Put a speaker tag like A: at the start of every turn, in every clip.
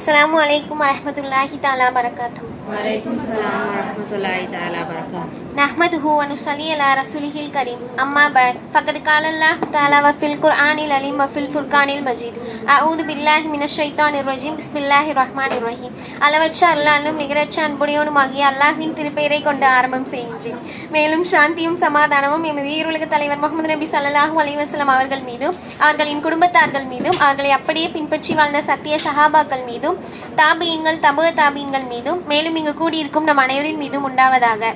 A: அஸ்லாம் வலைக்கம் வரமத்துல்லாஹி
B: தாலா வரகாத்தூ வலைக்கம் சலாம் வரமத்துல்லாஹி தாலா
A: வரகாத்தூ நஹ்மதுஹு அனுசலி அலா ரசூலிஹில் கரீம் அம்மா பட் ஃபகத் கால அல்லாஹ் தாலா வஃபில் குர்ஆனில் அலிம் வஃபில் ஃபுர்கானில் மஜீத் அவுது பில்லாஹி மினஷ் ஷைத்தானிர் ரஜீம் பிஸ்மில்லாஹிர் ரஹ்மானிர் ரஹீம் அளவற்ற அல்லாலும் நிகரற்ற அன்புடையோனுமாகிய அல்லாஹ்வின் திருப்பெயரை கொண்டு ஆரம்பம் செய்கின்றேன். மேலும் சாந்தியும் சமாதானமும் எமது ஈருலக தலைவர் முகமது நபி சல்லாஹூ அலைவாஸ்லாம் அவர்கள் மீதும் அவர்களின் குடும்பத்தார்கள் மீதும் அவர்களை அப்படியே பின்பற்றி வாழ்ந்த சத்திய சஹாபாக்கள் மீதும் தாபியங்கள் தபுக தாபியங்கள் மீதும் மேலும் இங்கு கூடியிருக்கும் நம் அனைவரின் மீதும் உண்டாவதாக.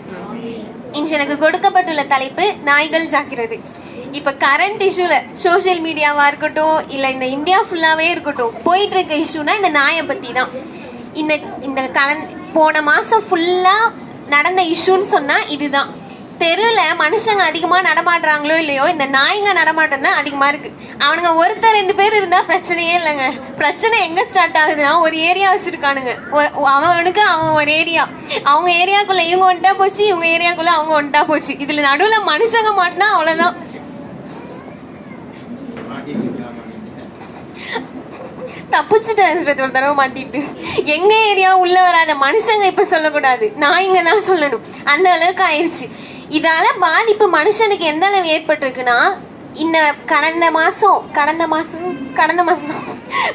A: இன்று எனக்கு கொடுக்கப்பட்டுள்ள தலைப்பு நாய்கள் ஜாக்கிரதை. இப்ப கரண்ட் இஷ்யூல சோஷியல் மீடியாவா இருக்கட்டும் இல்ல இந்த இந்தியா ஃபுல்லாவே இருக்கட்டும் போயிட்டு இருக்க இஷ்யூனா இந்த நாயை பத்தி தான் இந்த இந்த கரண்ட் போன மாசம் ஃபுல்லா நடந்த இஷ்யூன்னு சொன்னா இதுதான். தெருவில் மனுஷங்க அதிகமாக நடமாடுறாங்களோ இல்லையோ இந்த நாய்ங்க நடமாட்டம் தான் அதிகமா இருக்கு. அவனுங்க ஒருத்தர் ரெண்டு பேர் இருந்தால் பிரச்சனையே இல்லைங்க. பிரச்சனை எங்கே ஸ்டார்ட் ஆகுதுன்னா ஒரு ஏரியா வச்சுருக்கானுங்க. ஒ- அவனுக்கு அவன் ஒரு ஏரியா அவங்க ஏரியாக்குள்ளே இவங்க ஒன்ட்டா போச்சு இவங்க ஏரியாக்குள்ளே அவங்க ஒன்ட்டா போச்சு. இதில் நடுவில் மனுஷங்க மாட்டினா அவ்வளோதான் தப்பிச்சுட்டேன் ஸ்ரத் ஒரு தடவை மாட்டிட்டு. எங்க ஏரியா உள்ள வராத மனுஷங்க இப்ப சொல்லக்கூடாது. நாய்ங்க தான் சொல்லணும். அந்த அளவுக்கு ஆயிடுச்சு இதால பாதிப்பு மனுஷனுக்கு எந்த அளவு ஏற்பட்டிருக்குன்னா இந்த கடந்த மாசம் கடந்த மாசம் கடந்த மாசம்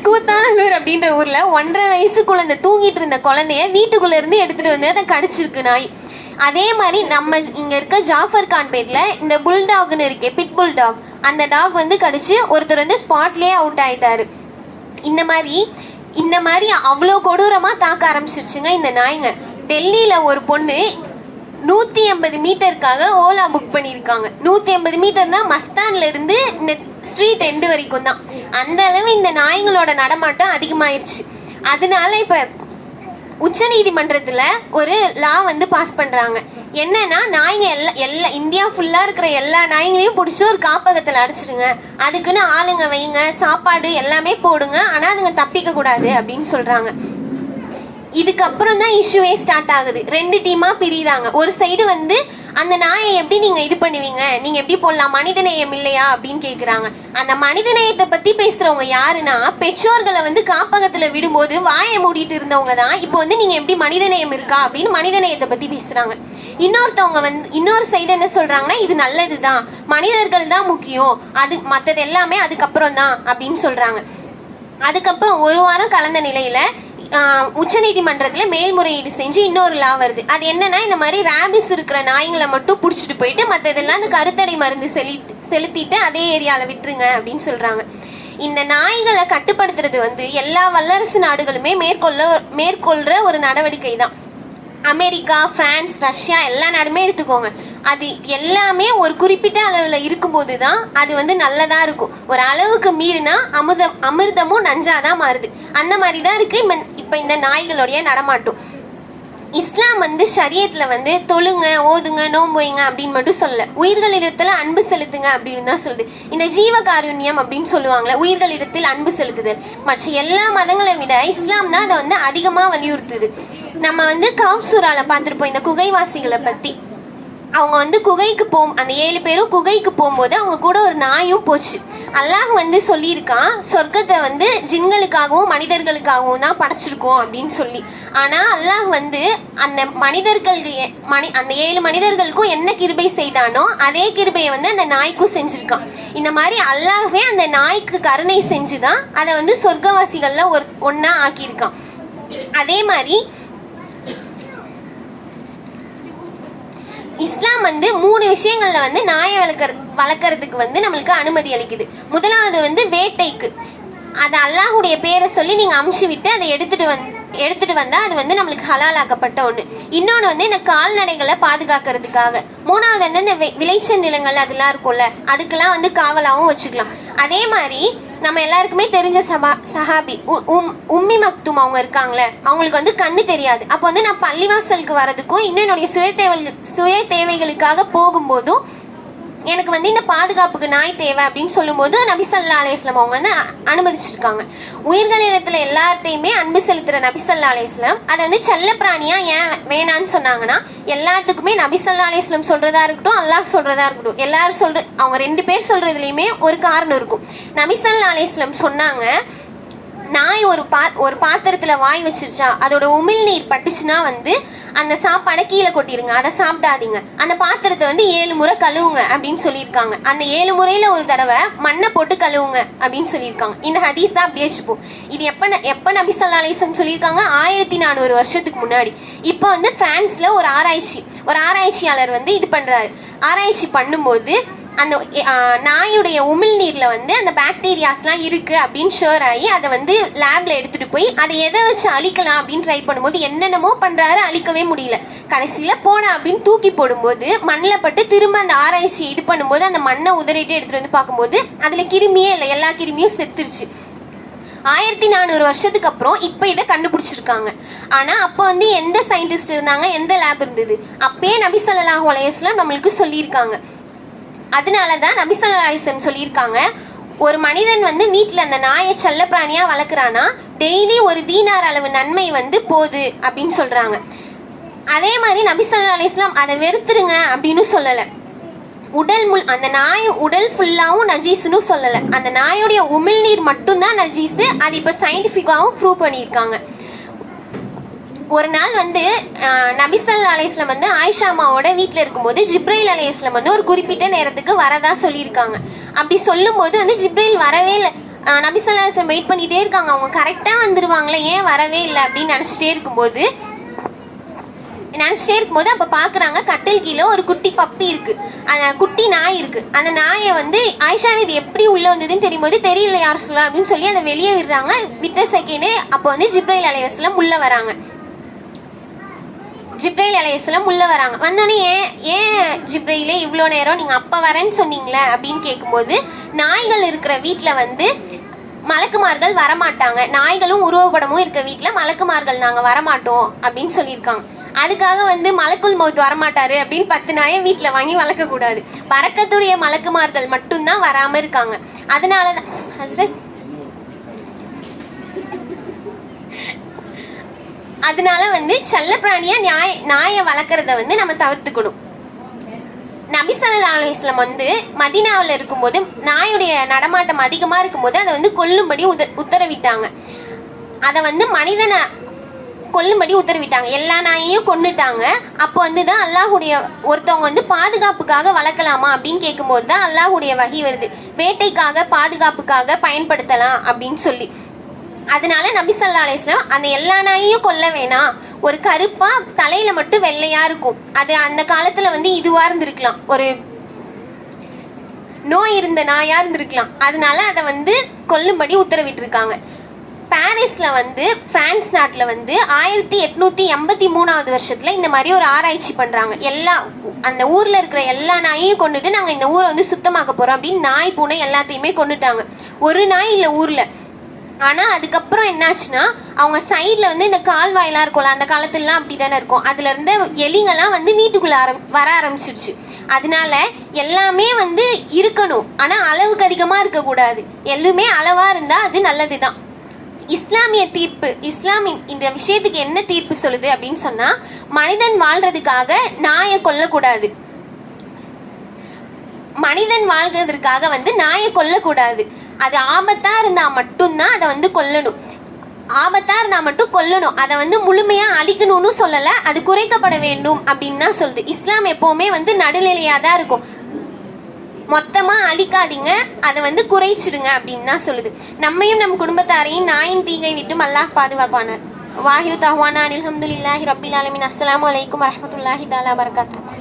A: கூத்தானூர் அப்படின்ற ஊர்ல ஒன்றரை வயசு குழந்தை தூங்கிட்டு இருந்த குழந்தைய வீட்டுக்குள்ள இருந்து எடுத்துட்டு வந்து அதை கடிச்சிருக்கு நாய். அதே மாதிரி நம்ம இங்க இருக்க ஜாஃபர் கான் பேட்ல இந்த புல்டாக்னு இருக்கே பிட் புல்டாக் அந்த டாக் வந்து கடிச்சு ஒருத்தர் வந்து ஸ்பாட்லயே அவுட் ஆயிட்டாரு. இந்த மாதிரி இந்த மாதிரி அவ்வளோ கொடூரமா தாக்க ஆரம்பிச்சிருச்சுங்க இந்த நாய்ங்க. டெல்லியில ஒரு பொண்ணு நூத்தி ஐம்பது மீட்டருக்காக ஓலா புக் பண்ணியிருக்காங்க. நூத்தி ஐம்பது மீட்டர்னா மஸ்தான்ல இருந்து இந்த ஸ்ட்ரீட் எண்டு வரைக்கும் தான். அந்த அளவு இந்த நாய்களோட நடமாட்டம் அதிகமாயிருச்சு. அதனால இப்ப உச்சநீதிமன்றத்துல ஒரு லா வந்து பாஸ் பண்றாங்க. என்னன்னா நாய்ங்க எல்லா எல்லா இந்தியா ஃபுல்லா இருக்கிற எல்லா நாய்ங்களையும் பிடிச்சி ஒரு காப்பகத்துல அடைச்சிடுங்க. அதுக்குன்னு ஆளுங்க வைங்க சாப்பாடு எல்லாமே போடுங்க ஆனா அதுங்க தப்பிக்க கூடாது அப்படின்னு சொல்றாங்க. இதுக்கப்புறம் தான் இஷ்யூவே ஸ்டார்ட் ஆகுது. ரெண்டு டீமா பிரியுறாங்க. ஒரு சைடு வந்து அந்த நாயை எப்படி நீங்க இது பண்ணுவீங்க? நீங்க எப்படி போடலாம்? மனிதநேயம் இல்லையா? அப்படின்னு கேக்குறாங்க. அந்த மனிதநேயத்தை பத்தி பேசுறவங்க யாருன்னா பெற்றோர்களை வந்து காப்பகத்துல விடும்போது வாயை மூடிட்டு இருந்தவங்க தான். இப்போ வந்து நீங்க எப்படி மனிதநேயம் இருக்கா? அப்படின்னு மனிதநேயத்தை பத்தி பேசுறாங்க. இன்னொருத்தவங்க வந்து இன்னொரு சைடு என்ன சொல்றாங்கன்னா இது நல்லதுதான். மனிதர்கள் தான் முக்கியம். அது மத்தது எல்லாமே அதுக்கப்புறம் தான் அப்படின்னு சொல்றாங்க. அதுக்கப்புறம் ஒரு வாரம் கலந்த நிலையில உச்ச நீதிமன்றத்துல மேல்முறையீடு செஞ்சு இன்னொரு லா வருது. அது என்னன்னா இந்த மாதிரி ரேபிஸ் இருக்கிற நாய்களை மட்டும் புடிச்சிட்டு போயிட்டு மத்ததெல்லாம் அந்த கருத்தடை மருந்து செலுத்தி செலுத்திட்டு அதே ஏரியால விட்டுருங்க அப்படின்னு சொல்றாங்க. இந்த நாய்களை கட்டுப்படுத்துறது வந்து எல்லா வல்லரசு நாடுகளுமே மேற்கொள்ள மேற்கொள்ற ஒரு நடவடிக்கை தான் அமெரிக்கா பிரான்ஸ் ரஷ்யா எல்லா நாடுமே எடுத்துக்கோங்க. அது எல்லாமே ஒரு குறிப்பிட்ட அளவில் இருக்கும்போது தான் அது வந்து நல்லதாக இருக்கும். ஒரு அளவுக்கு மீறினா அமிர்தம் அமிர்தமும் நஞ்சாக தான் மாறுது. அந்த மாதிரி தான் இருக்குது இப்போ இப்போ இந்த நாய்களுடைய நடமாட்டம். இஸ்லாம் வந்து ஷரியத்துல வந்து தொழுங்க ஓதுங்க நோன்பு அப்படின்னு மட்டும் சொல்லல. உயிர்களிடத்தில் அன்பு செலுத்துங்க அப்படின்னு தான் சொல்லுது. இந்த ஜீவகாருண்யம் அப்படின்னு சொல்லுவாங்கல்ல உயிர்களிடத்தில் அன்பு செலுத்துதல். மற்ற எல்லா மதங்களை விட இஸ்லாம் தான் அதை வந்து அதிகமாக வலியுறுத்துது. நம்ம வந்து கவுசூரால பார்த்துருப்போம் இந்த குகைவாசிகளை பற்றி அவங்க வந்து குகைக்கு போ அந்த ஏழு பேரும் குகைக்கு போகும்போது அவங்க கூட ஒரு நாயும் போச்சு. அல்லாஹ் வந்து சொல்லியிருக்கான் சொர்க்கத்தை வந்து ஜின்களுக்காகவும் மனிதர்களுக்காகவும் தான் படைச்சிருக்கோம் அப்படின்னு சொல்லி. ஆனால் அல்லாஹ் வந்து அந்த மனிதர்கள் மனி அந்த ஏழு மனிதர்களுக்கும் என்ன கிருபை செய்தானோ அதே கிருபையை வந்து அந்த நாய்க்கும் செஞ்சுருக்கான். இந்த மாதிரி அல்லாஹ்வே அந்த நாய்க்கு கருணை செஞ்சு தான் அதை வந்து சொர்க்கவாசிகள்லாம் ஒரு ஒன்றா ஆக்கியிருக்கான். அதே மாதிரி இஸ்லாம் வந்து மூணு விஷயங்கள்ல வந்து நாயை வளர்க்கற வளர்க்கறதுக்கு வந்து நம்மளுக்கு அனுமதி அளிக்குது. முதலாவது வந்து வேட்டைக்கு. அது அல்லாஹுடைய பேரை சொல்லி நீங்க அமுச்சு விட்டு அதை எடுத்துட்டு வந்து எடுத்துட்டு வந்தா அது வந்து நம்மளுக்கு ஹலாலாக்கப்பட்ட ஒண்ணு. இன்னொன்னு வந்து இந்த கால்நடைகளை பாதுகாக்கிறதுக்காக. மூணாவது வந்து இந்த வி- விளைச்சல் நிலங்கள் அதெல்லாம் இருக்கும்ல அதுக்கெல்லாம் வந்து காவலாவும் வச்சுக்கலாம். அதே மாதிரி நம்ம எல்லாருக்குமே தெரிஞ்ச சபா சஹாபி உ- உம் உம்மி மக்தும் அவங்க இருக்காங்களே அவங்களுக்கு வந்து கண்ணு தெரியாது. அப்போ வந்து நான் பள்ளிவாசலுக்கு வரதுக்கும் இன்னும் என்னுடைய சுய தேவை சுய தேவைகளுக்காக போகும்போதும் எனக்கு வந்து இந்த பாதுகாப்புக்கு நாய் தேவை அப்படின்னு சொல்லும்போது நபி சல்லா அலைஹி அவங்க வந்து அனுமதிச்சிருக்காங்க. அனுமதிச்சிருக்காங்க உயிர்களிடத்துல எல்லாத்தையுமே அன்பு செலுத்துற நபி சல்லா அலைஹி அதை வந்து செல்ல பிராணியா ஏன் வேணான்னு சொன்னாங்கன்னா எல்லாத்துக்குமே நபி சல்லா அலைஹி சொல்றதா இருக்கட்டும் அல்லாஹ் சொல்றதா இருக்கட்டும். எல்லாரும் சொல்ற அவங்க ரெண்டு பேர் சொல்றதுலயுமே ஒரு காரணம் இருக்கும். நபி சல்லா அலைஹி சொன்னாங்க நாய் ஒரு பா ஒரு பாத்திரத்துல வாய் வச்சிருச்சா அதோட உமிழ்நீர் பட்டுச்சுன்னா வந்து அந்த சாப்பாடை கீழே கொட்டிருங்க அதை சாப்பிடாதீங்க. அந்த பாத்திரத்தை வந்து ஏழு முறை கழுவுங்க அப்படின்னு சொல்லியிருக்காங்க. அந்த ஏழு முறையில ஒரு தடவை மண்ணை போட்டு கழுவுங்க அப்படின்னு சொல்லியிருக்காங்க. இந்த ஹதீஸா அப்படியே வச்சுப்போம். இது எப்ப ந- எப்ப நபி ஸல்லல்லாஹு சொல்லியிருக்காங்க? ஆயிரத்தி நானூறு வருஷத்துக்கு முன்னாடி. இப்போ வந்து பிரான்ஸ்ல ஒரு ஆராய்ச்சி ஒரு ஆராய்ச்சியாளர் வந்து இது பண்றாரு. ஆராய்ச்சி பண்ணும்போது அந்த நாயுடைய உமிழ்நீரில் வந்து அந்த பாக்டீரியாஸ்லாம் இருக்குது அப்படின்னு ஷோர் ஆகி அதை வந்து லேபில் எடுத்துகிட்டு போய் அதை எதை வச்சு அழிக்கலாம் அப்படின்னு ட்ரை பண்ணும்போது என்னென்னமோ பண்ணுறாரு அழிக்கவே முடியல. கடைசியில் போன அப்படின்னு தூக்கி போடும்போது மண்ணில் பட்டு திரும்ப அந்த ஆராய்ச்சி இது பண்ணும்போது அந்த மண்ணை உதறிட்டு எடுத்துகிட்டு வந்து பார்க்கும்போது அதில் கிருமியே இல்லை. எல்லா கிருமியும் செத்துருச்சு. ஆயிரத்தி நானூறு வருஷத்துக்கு அப்புறம் இப்போ இதை கண்டுபிடிச்சிருக்காங்க. ஆனால் அப்போ வந்து எந்த சயின்டிஸ்ட் இருந்தாங்க? எந்த லேப் இருந்தது? அப்பயே நபி ஸல்லல்லாஹு நம்மளுக்கு சொல்லியிருக்காங்க. அதனால தான் நபி சொல்லியிருக்காங்க ஒரு மனிதன் வந்து வீட்டில் அந்த நாயை செல்லப்பிராணியா வளர்க்குறானா டெய்லி ஒரு தீனார் அளவு நன்மை வந்து போகுது அப்படின்னு சொல்கிறாங்க அதே மாதிரி நபி ஸல்லல்லாஹு அதை வெறுத்துருங்க அப்படின்னு சொல்லலை. உடல் முள் அந்த நாய் உடல் ஃபுல்லாகவும் நஜீஸ்னு சொல்லலை. அந்த நாயோடைய உமிழ்நீர் மட்டும்தான் நஜீஸு அது இப்போ சயின்டிஃபிக்காகவும் ப்ரூவ் பண்ணியிருக்காங்க. ஒரு நாள் வந்து நபிசல் அலைஸ்லம் வந்து ஆயிஷா அம்மாவோட வீட்டில் இருக்கும்போது ஜிப்ரைல் அலைஸ்லம் வந்து ஒரு குறிப்பிட்ட நேரத்துக்கு வரதா சொல்லியிருக்காங்க. அப்படி சொல்லும்போது வந்து ஜிப்ரைல் வரவே இல்லை. நபிசல் அலைஸ்லம் வெயிட் பண்ணிகிட்டே இருக்காங்க. அவங்க கரெக்டாக வந்துருவாங்களே? ஏன் வரவே இல்லை அப்படின்னு நினச்சிட்டே இருக்கும்போது நினச்சிட்டே இருக்கும்போது அப்போ பார்க்குறாங்க கட்டில் கீழே ஒரு குட்டி பப்பி இருக்கு. அந்த குட்டி நாய் இருக்கு. அந்த நாயை வந்து ஆயிஷா இது எப்படி உள்ளே வந்ததுன்னு தெரியும்போது தெரியல யார் சொல்லலாம் அப்படின்னு சொல்லி அதை வெளியே விடுறாங்க. விட்ட செகண்டே அப்போ வந்து ஜிப்ரைல் அலைவாஸ்லாம் உள்ளே வராங்க. ஜிப்ரைல் அலையஸ்லாம் உள்ளே வராங்க. வந்தோடனே ஏன் ஏன் ஜிப்ரைலே இவ்வளோ நேரம் நீங்கள் அப்போ வரேன்னு சொன்னீங்களே அப்படின்னு கேட்கும்போது நாய்கள் இருக்கிற வீட்டில் வந்து மலக்குமார்கள் வரமாட்டாங்க. நாய்களும் உருவப்படமும் இருக்க வீட்டில் மலக்குமார்கள் நாங்கள் வரமாட்டோம் அப்படின்னு சொல்லியிருக்காங்க. அதுக்காக வந்து மலக்குள் மௌத் வரமாட்டாரு அப்படின்னு பத்து நாயை வீட்டில் வாங்கி வளர்க்கக்கூடாது பறக்கத்துடைய மலக்குமார்கள் மட்டும்தான் வராமல் இருக்காங்க. அதனால தான் ஹஸ்ரத். அதனால வந்து செல்லப்பிராணியா நியாய நாயை வளர்க்குறத வந்து நம்ம தவிர்த்துக்கணும். நபி ஸல்லல்லாஹு வந்து மதீனாவில் இருக்கும்போது நாயுடைய நடமாட்டம் அதிகமாக இருக்கும்போது அதை வந்து கொல்லும்படி உத உத்தரவிட்டாங்க. அதை வந்து மனிதனை கொல்லும்படி உத்தரவிட்டாங்க. எல்லா நாயையும் கொண்டுட்டாங்க அப்போ வந்து தான் அல்லாஹுடைய ஒருத்தவங்க வந்து பாதுகாப்புக்காக வளர்க்கலாமா அப்படின்னு கேட்கும்போது தான் அல்லாஹுடைய வகி வருது. வேட்டைக்காக பாதுகாப்புக்காக பயன்படுத்தலாம் அப்படின்னு சொல்லி. அதனால நபி சல்லா அலிஸ்லாம் அந்த எல்லா நாயையும் கொல்ல வேணாம். ஒரு கருப்பா தலையில மட்டும் வெள்ளையா இருக்கும். அது அந்த காலத்துல வந்து இதுவா இருந்திருக்கலாம். ஒரு நோய் இருந்த நாயா இருந்திருக்கலாம். அதனால அதை வந்து கொல்லும்படி உத்தரவிட்டிருக்காங்க. பாரிஸ்ல வந்து பிரான்ஸ் நாட்டில் வந்து ஆயிரத்தி எட்நூத்தி எண்பத்தி மூணாவது வருஷத்துல இந்த மாதிரி ஒரு ஆராய்ச்சி பண்றாங்க. எல்லா அந்த ஊர்ல இருக்கிற எல்லா நாயையும் கொண்டுட்டு நாங்க இந்த ஊரை வந்து சுத்தமாக்க போறோம் அப்படின்னு நாய் பூனை எல்லாத்தையுமே கொண்டுட்டாங்க. ஒரு நாய் இல்ல ஊர்ல. ஆனால் அதுக்கப்புறம் என்னாச்சுன்னா அவங்க சைடில் வந்து இந்த கால்வாயெல்லாம் இருக்கும்ல அந்த காலத்துலலாம் அப்படி தானே இருக்கும் அதுலேருந்து எலிங்கெல்லாம் வந்து வீட்டுக்குள்ளே ஆரம் வர ஆரம்பிச்சிருச்சு. அதனால எல்லாமே வந்து இருக்கணும். ஆனால் அளவுக்கு அதிகமாக இருக்கக்கூடாது. எல்லாமே அளவாக இருந்தால் அது நல்லது தான் இஸ்லாமிய தீர்ப்பு இஸ்லாமின் இந்த விஷயத்துக்கு என்ன தீர்ப்பு சொல்லுது அப்படின்னு சொன்னால் மனிதன் வாழ்கிறதுக்காக நாயை கொல்லக்கூடாது. மனிதன் வாழ்கிறதுக்காக வந்து நாயை கொல்லக்கூடாது. அது ஆபத்தா இருந்தா மட்டும்தான் அதை வந்து கொல்லணும். ஆபத்தா இருந்தா மட்டும் கொல்லணும். அதை வந்து முழுமையா அழிக்கணும்னு சொல்லல அது குறைக்கப்பட வேண்டும் அப்படின்னு தான் சொல்லுது. இஸ்லாம் எப்பவுமே வந்து நடுநிலையா தான் இருக்கும். மொத்தமாக அழிக்காதீங்க அதை வந்து குறைச்சிடுங்க அப்படின்னு தான் சொல்லுது. நம்மையும் நம் குடும்பத்தாரையும் நாயின் தீங்கை விட்டும் அல்லாஹ் பாதுகாப்பானார். வாஹிரு தஹ்வானா அனில் ஹம்துல்லாஹி ரப்பில் அலமின் அஸ்ஸலாமு அலைக்கும் வரமத்துல்லாஹி தாலா வரகாத்துஹு